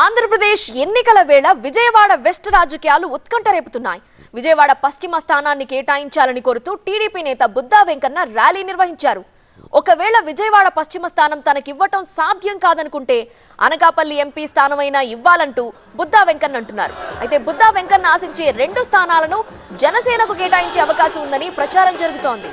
ఆంధ్రప్రదేశ్ ఎన్నికల వేళ విజయవాడ వెస్ట్ రాజకీయాలు ఉత్కంఠ రేపుతున్నాయి. విజయవాడ పశ్చిమ స్థానాన్ని కేటాయించాలని కోరుతూ టీడీపీ నేత బుద్దా వెంకన్న ర్యాలీ నిర్వహించారు. ఒకవేళ విజయవాడ పశ్చిమ స్థానం తనకివ్వటం సాధ్యం కాదనుకుంటే అనకాపల్లి ఎంపీ స్థానమైనా ఇవ్వాలంటూ బుద్దా వెంకన్న అంటున్నారు. అయితే బుద్దా వెంకన్న ఆశించే రెండు స్థానాలను జనసేనకు కేటాయించే అవకాశం ఉందని ప్రచారం జరుగుతోంది.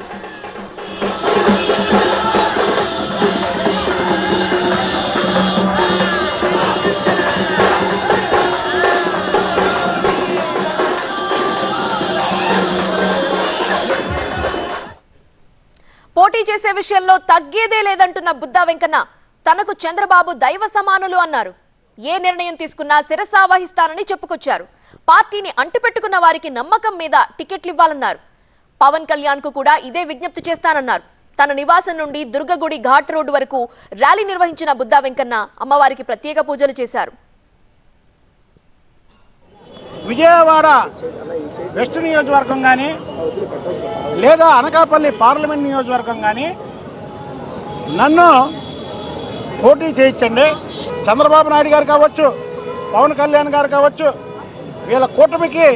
పోటీ చేసే విషయంలో తగ్గేదే లేదంటున్న బుద్ధా వెంకన్న తనకు చంద్రబాబు దైవ సమానులు అన్నారు. ఏ నిర్ణయం తీసుకున్నా శిరసా వహిస్తానని చెప్పుకొచ్చారు. పార్టీని అంటుపెట్టుకున్న వారికి నమ్మకం మీద టికెట్లు ఇవ్వాలన్నారు పవన్ కళ్యాణ్కు కూడా ఇదే విజ్ఞప్తి చేస్తానన్నారు. తన నివాసం నుండి దుర్గగుడి ఘాట్ రోడ్డు వరకు ర్యాలీ నిర్వహించిన బుద్ధా వెంకన్న అమ్మవారికి ప్రత్యేక పూజలు చేశారు. విజయవాడ వెస్ట్ నియోజకవర్గం కానీ లేదా అనకాపల్లి పార్లమెంట్ నియోజకవర్గం కానీ నన్ను పోటీ చేయించండి. చంద్రబాబు నాయుడు గారు కావచ్చు పవన్ కళ్యాణ్ గారు కావచ్చు వీళ్ళ కూటమికి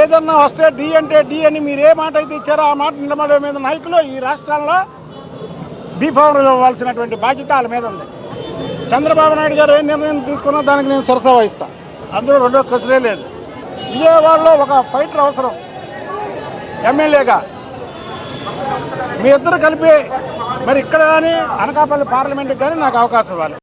ఏదన్నా వస్తే డి అంటే డి అని మీరు ఏ మాట అయితే ఇచ్చారో ఆ మాట నిలబడే మీద నాయకులు ఈ రాష్ట్రాల్లో బీఫామ్ ఇవ్వాల్సినటువంటి బాధ్యత వాళ్ళ మీద ఉంది. చంద్రబాబు నాయుడు గారు ఏ నిర్ణయం తీసుకున్నా దానికి నేను సరసా వహిస్తాను అందులో రెండో కసరే లేదు. విజయవాడలో ఒక ఫైటర్ అవసరం. ఎమ్మెల్యేగా. మీ ఇద్దరు కలిపి మరి ఇక్కడ కానీ అనకాపల్లి పార్లమెంట్కి కానీ నాకు అవకాశం ఇవ్వాలి.